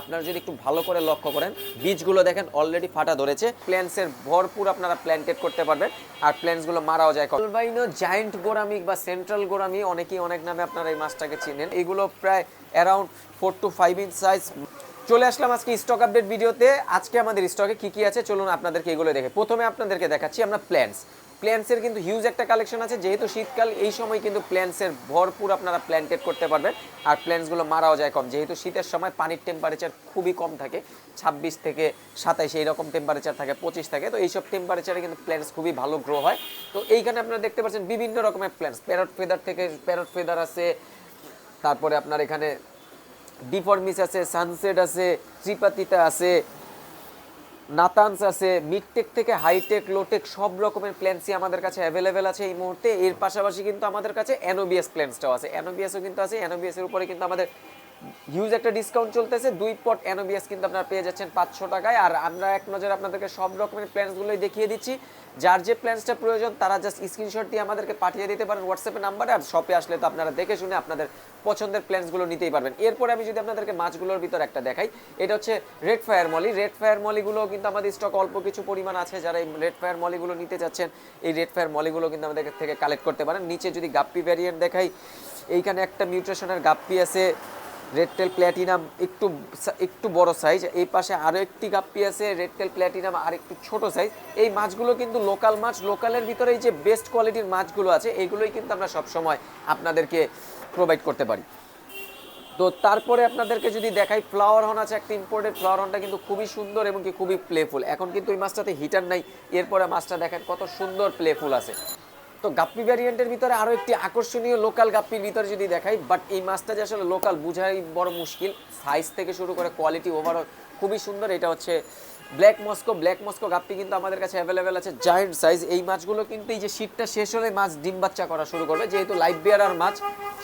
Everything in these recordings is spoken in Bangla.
আপনারা যদি একটু ভালো করে লক্ষ্য করেন, বীজগুলো দেখেন অলরেডি ফাটা ধরেছে প্ল্যান্টসের ভরপুর আপনারা প্ল্যান্টেড করতে পারবেন, আর প্ল্যান্টসগুলো মারাও যায়। কলবাইনো জায়েন্ট গোরামিক বা সেন্ট্রাল গোরামি অনেকেই অনেক নামে আপনারা এই মাছটাকে চিনেন। এগুলো প্রায় around four to five inch size চলে আসলাম আজকে স্টক আপডেট ভিডিওতে। আজকে আমাদের স্টকে কি কি আছে? চলুন আপনাদেরকে এগুলো দেখে। প্রথমে আপনাদেরকে দেখাচ্ছি আমরা প্ল্যান্টস প্ল্যান্টসের কিন্তু হিউজ একটা কালেকশন আছে, যেহেতু শীতকাল, এই সময় কিন্তু প্ল্যান্টসের ভরপুর আপনারা প্ল্যান্টেড করতে পারবেন। আর প্ল্যান্টসগুলো মারাও যায় কম। যেহেতু শীতের সময় পানির টেম্পারেচার খুবই কম থাকে, ছাব্বিশ থেকে সাতাইশ, এইরকম টেম্পারেচার থাকে, পঁচিশ থাকে, তো এইসব টেম্পারেচারে কিন্তু প্ল্যান্টস খুবই ভালো গ্রো হয়। তো এইখানে আপনারা দেখতে পাচ্ছেন বিভিন্ন রকমের প্ল্যান্টস প্যারট ফেদার থেকে প্যারট ফেদার আছে, তারপরে আপনার এখানে ডিফরমিস আছে সানসেট আছে ত্রিপাতিতা আছে নাতানস আছে মিডটেক থেকে হাইটেক লোটেক সব রকমের প্ল্যান্সই আমাদের কাছে অ্যাভেলেবেল আছে এই মুহূর্তে। এর পাশাপাশি কিন্তু আমাদের কাছে এনোবিএস প্ল্যান্সটাও আছে। এনোবিএসও কিন্তু আছে এনোবিএস এর উপরে কিন্তু আমাদের হিউজ একটা ডিসকাউন্ট চলতেছে। দুই পট এনোবিএস কিন্তু আপনারা পেয়ে যাচ্ছেন পাঁচশো টাকায়। আর আমরা এক নজরে আপনাদেরকে সব রকমের প্ল্যান্সগুলোই দেখিয়ে দিচ্ছি। যার যে প্ল্যান্সটা প্রয়োজন, তারা জাস্ট স্ক্রিনশট দিয়ে আমাদেরকে পাঠিয়ে দিতে পারেন হোয়াটসঅ্যাপে নাম্বারে আর শপে আসলে তো আপনারা দেখে শুনে আপনাদের পছন্দের প্ল্যান্সগুলো নিতেই পারবেন। এরপরে আমি যদি আপনাদেরকে মাছগুলোর ভিতর একটা দেখাই, এটা হচ্ছে red fire molly red fire মলিগুলো কিন্তু আমাদের স্টক অল্প কিছু পরিমাণ আছে। যারা এই রেড ফায়ার মলিগুলো নিতে চাচ্ছেন, এই রেড ফায়ার মলিগুলো কিন্তু আমাদের থেকে কালেক্ট করতে পারেন। নিচে যদি গাপ্পি ভ্যারিয়েন্ট দেখাই, এইখানে একটা মিউট্রেশনের গাপ্পি আছে। রেড টেল প্ল্যাটিনাম একটু একটু বড় সাইজ এই পাশে আরও একটি গাপ্পি আছে রেডটেল প্ল্যাটিনাম আর একটু ছোট সাইজ এই মাছগুলো কিন্তু লোকাল মাছ লোকালের ভিতরে এই যে বেস্ট কোয়ালিটির মাছগুলো আছে এইগুলোই কিন্তু আমরা সবসময় আপনাদেরকে প্রোভাইড করতে পারি। তো তারপরে আপনাদেরকে যদি দেখাই ফ্লাওয়ার হর্ন আছে একটা ইম্পোর্টেড ফ্লাওয়ার হর্নটা কিন্তু খুবই সুন্দর এবং কি খুবই প্লেফুল এখন কিন্তু এই মাছটাতে হিটার নাই, এরপরে মাছটা দেখেন কত সুন্দর প্লেফুল আছে। তো গাপ্পি ভ্যারিয়েন্টের ভিতরে আরও একটি আকর্ষণীয় লোকাল গাপ্পির ভিতরে যদি দেখাই বাট এই মাছটা যে আসলে লোকাল বোঝাই বড় মুশকিল। সাইজ থেকে শুরু করে কোয়ালিটি ওভারঅল খুবই সুন্দর। এটা হচ্ছে black Moscow black Moscow guppy কিন্তু আমাদের কাছে অ্যাভেলেবেল আছে জায়েন্ট সাইজ এই মাছগুলো কিন্তু এই যে শীতটা শেষ হলে মাছ ডিম বাচ্চা করা শুরু করবে। যেহেতু লাইফ বিয়ার মাছ,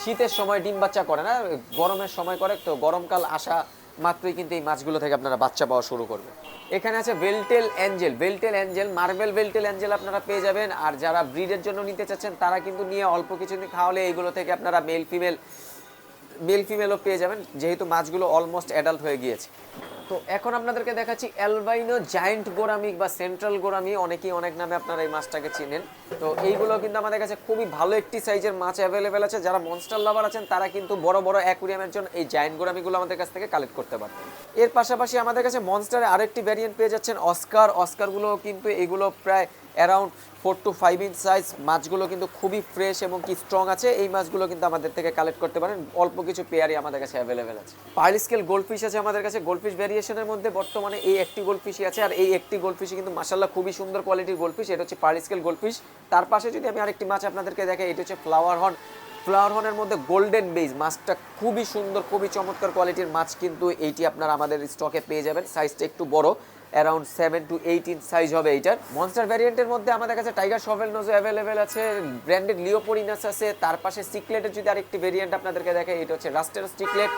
শীতের সময় ডিম বাচ্চা করে না, গরমের সময় করে, তো গরমকাল আসা মাত্রই কিন্তু এই মাছগুলো থেকে আপনারা বাচ্চা পাওয়া শুরু করবে এখানে আছে veiltail angel veiltail angel marble veiltail angel আপনারা পেয়ে যাবেন। আর যারা ব্রিডের জন্য নিতে চাচ্ছেন, তারা কিন্তু নিয়ে অল্প কিছু নিয়ে খাওয়ালে এইগুলো থেকে আপনারা মেল ফিমেল মেল ফিমেলও পেয়ে যাবেন। যেহেতু মাছগুলো অলমোস্ট অ্যাডাল্ট হয়ে গিয়েছে। তো এখন আপনাদেরকে দেখাচ্ছি অ্যালবাইনো জায়েন্ট গোরামি বা সেন্ট্রাল গোরামি, অনেকেই অনেক নামে আপনারা এই মাছটাকে চিনেন। তো এইগুলো কিন্তু আমাদের কাছে খুবই ভালো একটি সাইজের মাছ অ্যাভেলেবেল আছে। যারা মনস্টার লাভার আছেন, তারা কিন্তু বড় বড় অ্যাকুরিয়ামের জন্য এই জায়েন্ট গোরামিগুলো আমাদের কাছ থেকে কালেক্ট করতে পারবেন। এর পাশাপাশি আমাদের কাছে মনস্টারের আরেকটি ভ্যারিয়েন্ট পেয়ে যাচ্ছেন অস্কার অস্কারগুলো কিন্তু এগুলো প্রায় around four to five inch size মাছগুলো কিন্তু খুবই ফ্রেশ এবং কি স্ট্রং আছে। এই মাছগুলো কিন্তু আমাদের থেকে কালেক্ট করতে পারেন। অল্প কিছু পেয়ারই আমাদের কাছে অ্যাভেলেবেল আছে। পার্ল স্কেল গোল্ডফিশ আছে আমাদের কাছে। গোল্ডফিশ ভ্যারিয়েশনের মধ্যে বর্তমানে এই একটি গোল্ডফিশই আছে। আর এই একটি গোল্ডফিশই কিন্তু মাসাল্লাহ খুবই সুন্দর কোয়ালিটির গোল্ডফিশ এটা হচ্ছে পার্ল স্কেল গোল্ডফিশ তার পাশে যদি আমি আরেকটি মাছ আপনাদেরকে দেখাই, এটা হচ্ছে ফ্লাওয়ার হর্ন ফ্লাওয়ার হর্নের মধ্যে গোল্ডেন বেজ মাছটা খুবই সুন্দর, খুবই চমৎকার কোয়ালিটির মাছ কিন্তু এইটি আপনারা আমাদের স্টকে পেয়ে যাবেন। সাইজটা একটু বড়। Around seven to eight inch size হবে এইটার। মনস্টার ভ্যারিয়েন্টের মধ্যে আমাদের কাছে টাইগার শভেল নোজো অ্যাভেলেবেল আছে ব্র্যান্ডেড লিওপোরিনাস আছে, তার পাশে সিকলেটের যদি আরেকটি ভেরিয়েন্ট আপনাদেরকে দেখে এটা হচ্ছে রাস্টের স্টিকলেট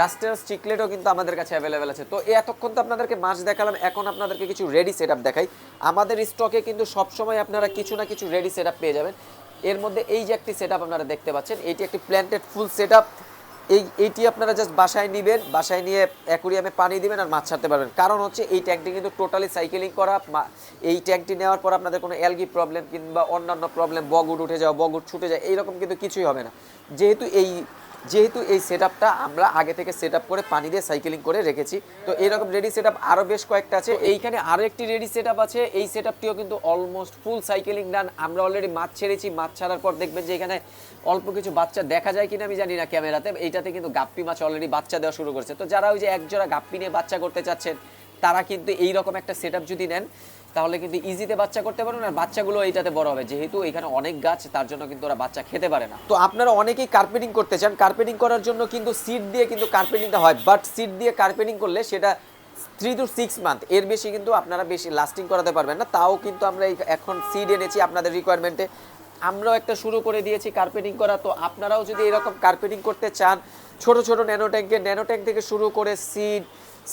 রাস্টের স্টিকলেটও কিন্তু আমাদের কাছে অ্যাভেলেবেল আছে। তো এতক্ষণ তো আপনাদেরকে মাছ দেখালাম, এখন আপনাদেরকে কিছু রেডি সেট দেখাই। আমাদের স্টকে কিন্তু সবসময় আপনারা কিছু না কিছু রেডি সেট পেয়ে যাবেন। এর মধ্যে এই যে একটি সেট আপনারা দেখতে পাচ্ছেন, এটি একটি প্ল্যান্টেড ফুল সেট এই, এইটি আপনারা জাস্ট বাসায় নেবেন, বাসায় নিয়ে অ্যাকুরিয়ামে পানি দিবেন আর মাছ ছাড়তে পারবেন। কারণ হচ্ছে এই ট্যাঙ্কটি কিন্তু টোটালি সাইকেলিং করা এই ট্যাঙ্কটি নেওয়ার পর আপনাদের কোনো অ্যালগি প্রবলেম কিংবা অন্যান্য প্রবলেম বগুট উঠে যাওয়া বগুট ছুটে যায় এইরকম কিন্তু কিছুই হবে না। যেহেতু এই যেহেতু এই সেট আমরা আগে থেকে সেট করে পানি দিয়ে সাইকেলিং করে রেখেছি, তো এইরকম রেডি সেট আপ আরও বেশ কয়েকটা আছে। এইখানে আরও একটি রেডি সেট আছে। এই সেট কিন্তু অলমোস্ট ফুল সাইকেলিং ডান আমরা অলরেডি মাছ ছেড়েছি। মাছ ছাড়ার পর দেখবেন যে এখানে অল্প কিছু বাচ্চা দেখা যায় কিনা আমি জানি না ক্যামেরাতে। এইটাতে কিন্তু গাপ্পি মাছ অলরেডি বাচ্চা দেওয়া শুরু করছে। তো যারা ওই যে একজোড়া গাপ্পি নিয়ে বাচ্চা করতে চাচ্ছেন তারা কিন্তু এইরকম একটা সেট যদি নেন, তাহলে কিন্তু ইজিতে বাচ্চা করতে পারবেন আর বাচ্চাগুলো এইটাতে বড় হবে। যেহেতু এখানে অনেক গাছ, তার জন্য কিন্তু ওরা বাচ্চা খেতে পারে না। তো আপনারা অনেকেই কার্পেটিং করতে চান। কার্পেটিং করার জন্য কিন্তু সিট দিয়ে কিন্তু কার্পেটিংটা হয়। বাট সিট দিয়ে কার্পেটিং করলে সেটা থ্রি টু সিক্স মান্থ এর বেশি কিন্তু আপনারা বেশি লাস্টিং করাতে পারবেন না। তাও কিন্তু আমরা এই এখন সিড এনেছি আপনাদের রিকোয়ারমেন্টে আমরাও একটা শুরু করে দিয়েছি কার্পেটিং করা। তো আপনারাও যদি এরকম কার্পেটিং করতে চান, ছোট ছোট ন্যানো ট্যাঙ্কে ন্যানো ট্যাঙ্ক থেকে শুরু করে সিড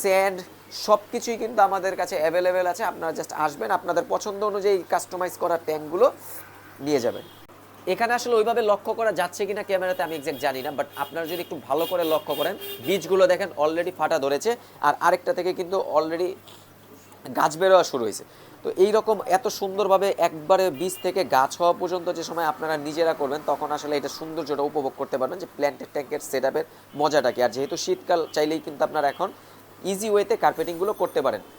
স্যান্ড সব কিছুই কিন্তু আমাদের কাছে অ্যাভেলেবেল আছে। আপনারা জাস্ট আসবেন, আপনাদের পছন্দ অনুযায়ী কাস্টমাইজ করা ট্যাঙ্কগুলো নিয়ে যাবেন। এখানে আসলে ওইভাবে লক্ষ্য করা যাচ্ছে কিনা ক্যামেরাতে আমি এক্সাক্ট জানি না বাট আপনারা যদি একটু ভালো করে লক্ষ্য করেন, বীজগুলো দেখেন অলরেডি ফাটা ধরেছে, আর আরেকটা থেকে কিন্তু অলরেডি গাছ বেরোয়া শুরু হয়েছে। তো এই রকম এত সুন্দরভাবে একবারে বীজ থেকে গাছ হওয়া পর্যন্ত যে সময় আপনারা নিজেরা করবেন, তখন আসলে এটা সৌন্দর্যটা উপভোগ করতে পারবেন যে প্ল্যান্টের ট্যাঙ্কের সেট আপের মজাটা কি। আর যেহেতু শীতকাল, চাইলেই কিন্তু আপনারা এখন ইজি ওয়েতে কার্পেটিংগুলো করতে পারেন।